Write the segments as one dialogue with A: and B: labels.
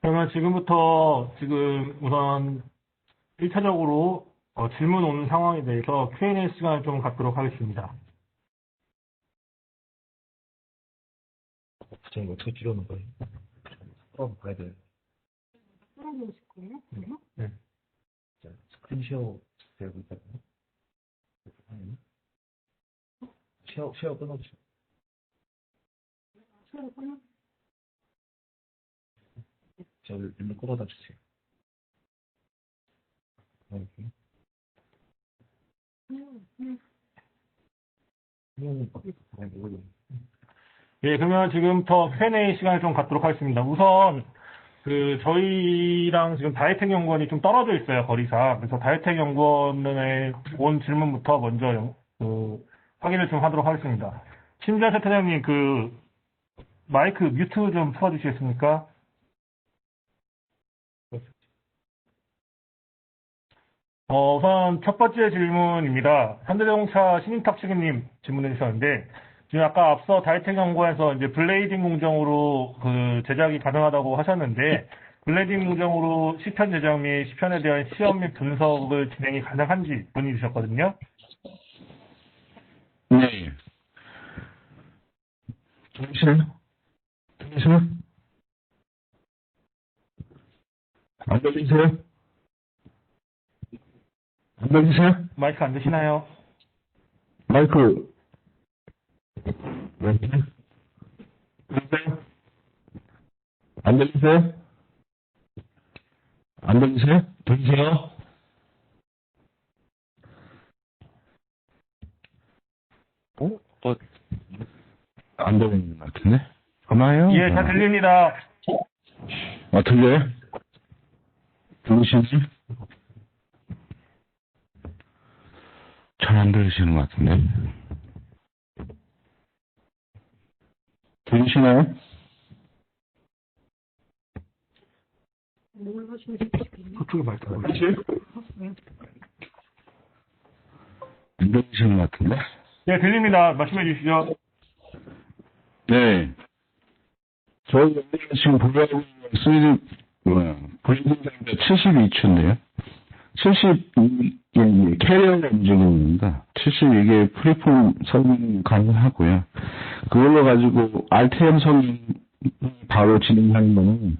A: 그러면 지금부터 지금 우선 1차적으로 어, 질문 오는 상황에 대해서 Q&A 시간을 좀 갖도록 하겠습니다.
B: 부장님 어떻게 줄여놓은 거예요? 그럼 봐야 돼요.
C: 떨어지실 거예요? 그래요?
B: 자, 스크린쇼 되고 있거든요. 쉐어, 쉐어 끊어주세요.
C: 수업을 끊어?
B: 저 일로 끌어다 주세요. 모르겠네.
A: 예, 그러면 지금부터 Q&A 시간을 좀 갖도록 하겠습니다. 우선 그 저희랑 지금 다이텍 연구원이 좀 떨어져 있어요 거리상. 그래서 다이텍 연구원의 온 질문부터 먼저 영- 그 확인을 좀 하도록 하겠습니다. 심지어 세타장님 그 마이크 뮤트 좀 풀어주시겠습니까? 어, 우선 첫 번째 질문입니다. 현대자동차 신인탁 책임님 질문해 주셨는데 지금 아까 앞서 다이텍 연구에서 이제 블레이딩 공정으로 그 제작이 가능하다고 하셨는데 블레이딩 공정으로 시편 제작 및 시편에 대한 시험 및 분석을 진행이 가능한지 문의 주셨거든요.
D: 네. 들리시나요? 들리시나요? 안 들리세요? 안 들리세요?
A: 마이크 안 되시나요?
D: 마이크. 들리세요? 안 들리세요? 안 들리세요? 들리세요? 어? 어? 안 들리는 것 같은데? 고마워요.
A: 예, 잘 들립니다.
D: 아, 들려요? 들리시지? 잘 안 들리시는 것 같은데? 들리시나요?
C: 뭘 하시면?
A: 그쪽에
D: 그렇지?
C: 네.
D: 안 들리시는 것 같은데?
A: 예, 들립니다. 말씀해 주시죠.
D: 네. 저희 지금 보유하고 있는 수익, 뭐야, 보유분자인데 72초인데요. 72개 캐리어가 움직입니다. 72개 프리폼 성능 가능하고요. 그걸로 가지고 RTM 성능 바로 진행하는 거는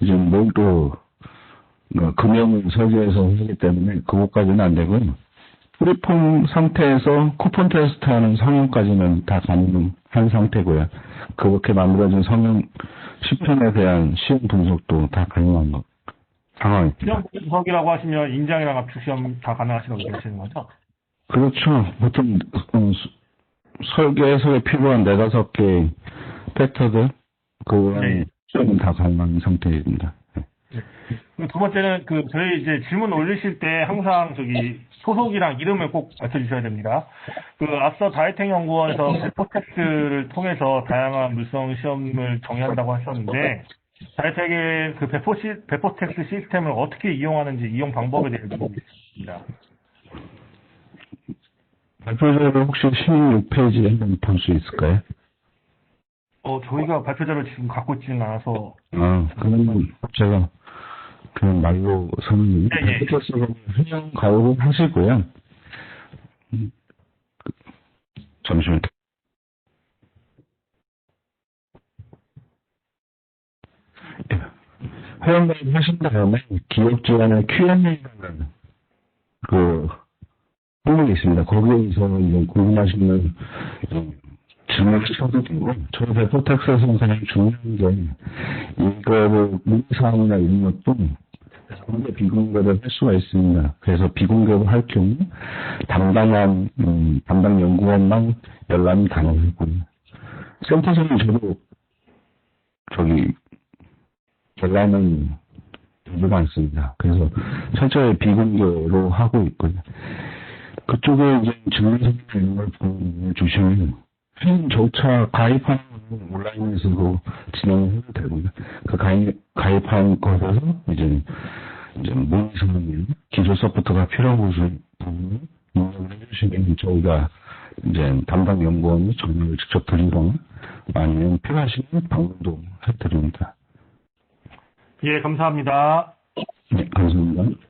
D: 이제 뭘또 어, 금형을 설계해서 하기 때문에 그것까지는 안 되고요. 프리폼 상태에서 쿠폰 테스트하는 성형까지는 다 가능한 상태고요. 그렇게 만들어진 성형 시편에 대한 시험 분석도 다 가능한 거, 상황입니다.
A: 시험 분석이라고 하시면 인장이랑 압축 시험 다 가능하시라고 얘기하시는 거죠?
D: 그렇죠. 보통 어, 수- 설계 해석에 필요한 네다섯 개 팩터들 그거랑
A: 네.
D: 다 가능한 상태입니다. 네.
A: 두 번째는 그 저희 이제 질문 올리실 때 항상 저기 소속이랑 이름을 꼭 밝혀주셔야 됩니다. 그 앞서 다이텍 연구원에서 배포텍스를 통해서 다양한 물성 시험을 정의한다고 하셨는데 다이텍의 그 배포 시, 배포 텍스 시스템을 어떻게 이용하는지 이용 방법에 대해 물어보겠습니다.
D: 발표자를 혹시 16페이지 한번 볼 수 있을까요?
A: 어 저희가 발표자를 지금 갖고 있지는 않아서
D: 아, 그러면 제가 그냥 말로 설명드리면
A: 네, 네.
D: 팩터스로 회원 가입을 하시고요. 음, 그, 잠시만요. 예. 회원 가입 하신 다음에 기업 지원의 Q&A라는 그項目이 있습니다. 거기에서 이제 궁금하시는 어, 질문 주셔도 되고 저희 배포텍스에서는 그냥 중요한 게 이거를 문사항이나 이런 것도 공개 비공개를 할 수가 있습니다. 그래서 비공개로 할 경우 담당한 음, 담당 연구원만 열람이 가능하고요. 센터장은 저도 저기 열람은 되지 않습니다. 그래서 철저히 비공개로 하고 있고요. 그쪽에 이제 질문서나 이런 걸 보내주시면 회원조차 건 온라인에서도 진행을 해도 되고요. 그 가입, 가입한 것에서 이제, 이제 모의서는 기술 소프트가 필요한 부분을 입력을 해주시면 저희가 이제 담당 연구원이 전화를 직접 드리거나 아니면 필요하시면 방문도 해드립니다.
A: 예, 감사합니다.
D: 네, 감사합니다.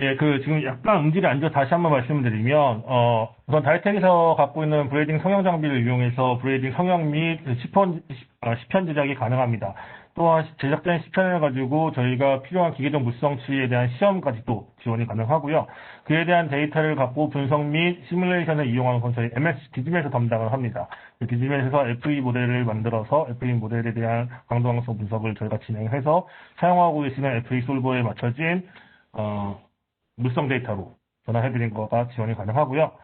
A: 예, 그 지금 약간 음질이 안 좋아 다시 한번 말씀드리면 어 우선 다이텍에서 갖고 있는 브레이딩 성형 장비를 이용해서 브레이딩 성형 및 시편 어, 시편 제작이 가능합니다. 또한 제작된 시편을 가지고 저희가 필요한 기계적 물성치에 대한 시험까지도 지원이 가능하고요. 그에 대한 데이터를 갖고 분석 및 시뮬레이션을 이용하는 건 저희 MS 디지멜에서 담당을 합니다. 그 디지멜에서 FE 모델을 만들어서 FE 모델에 대한 강도 항성 분석을 저희가 진행해서 사용하고 계시는 FE 솔버에 맞춰진 어, 물성 데이터로 전환해드린 거가 지원이 가능하고요.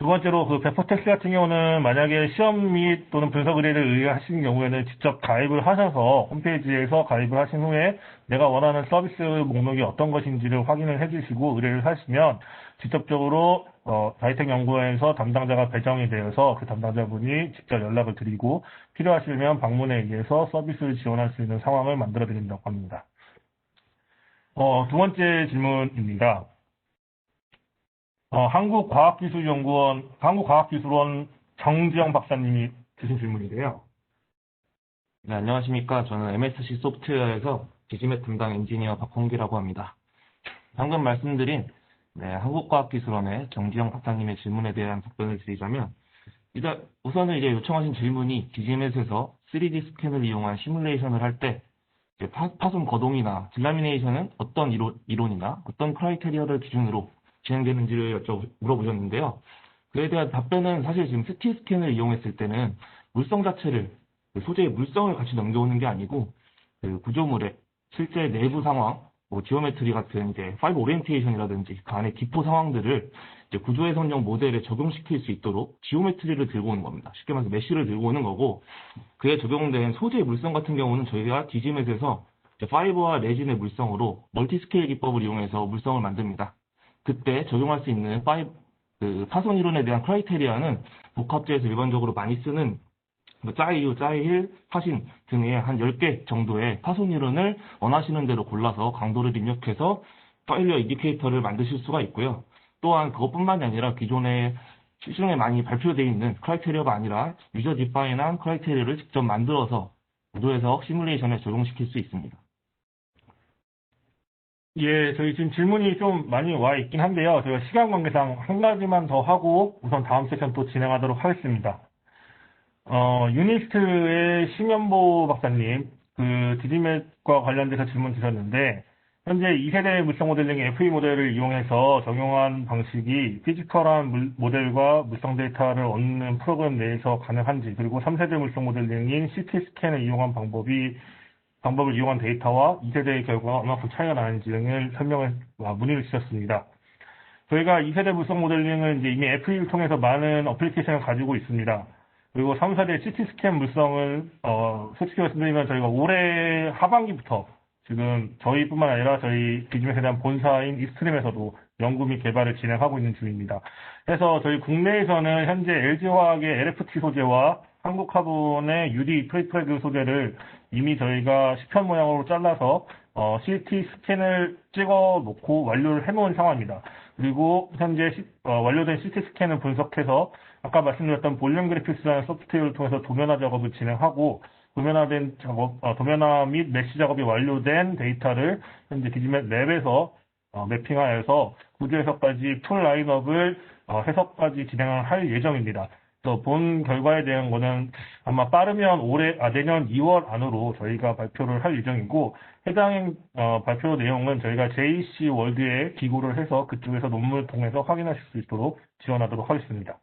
A: 두 번째로 그 베퍼텍스 같은 경우는 만약에 시험 및 또는 분석 의뢰를 의뢰하시는 경우에는 직접 가입을 하셔서 홈페이지에서 가입을 하신 후에 내가 원하는 서비스 목록이 어떤 것인지를 확인을 해주시고 의뢰를 하시면 직접적으로 어, 다이텍 연구원에서 담당자가 배정이 되어서 그 담당자분이 직접 연락을 드리고 필요하시면 방문에 의해서 서비스를 지원할 수 있는 상황을 만들어 드린다고 합니다. 어, 두 번째 질문입니다. 어, 한국과학기술연구원, 한국과학기술원 정지영 박사님이 주신 질문인데요.
E: 네, 안녕하십니까. 저는 MSC 소프트웨어에서 디지맷 담당 엔지니어 박홍기라고 합니다. 방금 말씀드린 네, 한국과학기술원의 정지영 박사님의 질문에 대한 답변을 드리자면 일단 우선은 이제 요청하신 질문이 디지맷에서 3D 스캔을 이용한 시뮬레이션을 할때 파손 거동이나 딜라미네이션은 어떤 이론, 이론이나 어떤 크라이테리어를 기준으로 진행되는지를 여쭤 물어보셨는데요. 그에 대한 답변은 사실 지금 CT 스캔을 이용했을 때는 물성 자체를 그 소재의 물성을 같이 넘겨오는 게 아니고 그 구조물의 실제 내부 상황, 뭐 지오메트리 같은 이제 파이브 오리엔테이션이라든지 그 안에 기포 상황들을 이제 구조의 선정 모델에 적용시킬 수 있도록 지오메트리를 들고 오는 겁니다. 쉽게 말해서 메쉬를 들고 오는 거고 그에 적용된 소재의 물성 같은 경우는 저희가 디지맷에서 파이버와 레진의 물성으로 멀티스케일 기법을 이용해서 물성을 만듭니다. 그때 적용할 수 있는 파이 그 파손 이론에 대한 크라이테리아는 복합제에서 일반적으로 많이 쓰는 뭐 짜이유, 짜이힐, 파신 등의 한 10개 정도의 파손 이론을 원하시는 대로 골라서 강도를 입력해서 파일리어 인디케이터를 만드실 수가 있고요. 또한 그것뿐만이 아니라 기존에 시중에 많이 발표되어 있는 크라이테리어가 아니라 유저 디파인한 크라이테리어를 직접 만들어서 구도에서 시뮬레이션에 적용시킬 수 있습니다.
A: 예, 저희 지금 질문이 좀 많이 와 있긴 한데요. 저희가 시간 관계상 한 가지만 더 하고 우선 다음 세션 또 진행하도록 하겠습니다. 어, 유니스트의 심연보 박사님, 그 디지맷과 관련돼서 질문 주셨는데, 현재 2세대 물성 모델링 FE 모델을 이용해서 적용한 방식이 피지컬한 물- 모델과 물성 데이터를 얻는 프로그램 내에서 가능한지, 그리고 3세대 물성 모델링인 CT 스캔을 이용한 방법이 방법을 이용한 데이터와 2세대의 결과가 얼마큼 차이가 나는지 등을 설명을, 아, 문의를 주셨습니다. 저희가 2세대 물성 모델링은 이제 이미 FE를 통해서 많은 어플리케이션을 가지고 있습니다. 그리고 3세대 CT 스캔 물성을, 어, 솔직히 말씀드리면 저희가 올해 하반기부터 지금 저희뿐만 아니라 저희 비즈맥에 대한 본사인 이스트림에서도 연구 및 개발을 진행하고 있는 중입니다. 그래서 저희 국내에서는 현재 LG화학의 LFT 소재와 한국카본의 UD 프레프레그 소재를 이미 저희가 시편 모양으로 잘라서 어, CT 스캔을 찍어 놓고 완료를 해놓은 상황입니다. 그리고 현재 시- 어, 완료된 CT 스캔을 분석해서 아까 말씀드렸던 볼륨 그래픽스라는 소프트웨어를 통해서 도면화 작업을 진행하고 도면화된 작업, 어, 도면화 및 메시 작업이 완료된 데이터를 현재 디지맵 랩에서 어, 매핑하여서 구조 해석까지 풀 라인업을 어, 해석까지 진행을 할 예정입니다. 그래서 본 결과에 대한 거는 아마 빠르면 올해, 아, 내년 2월 안으로 저희가 발표를 할 예정이고, 해당 어, 발표 내용은 저희가 JC 월드에 기고를 해서 그쪽에서 논문을 통해서 확인하실 수 있도록 지원하도록 하겠습니다.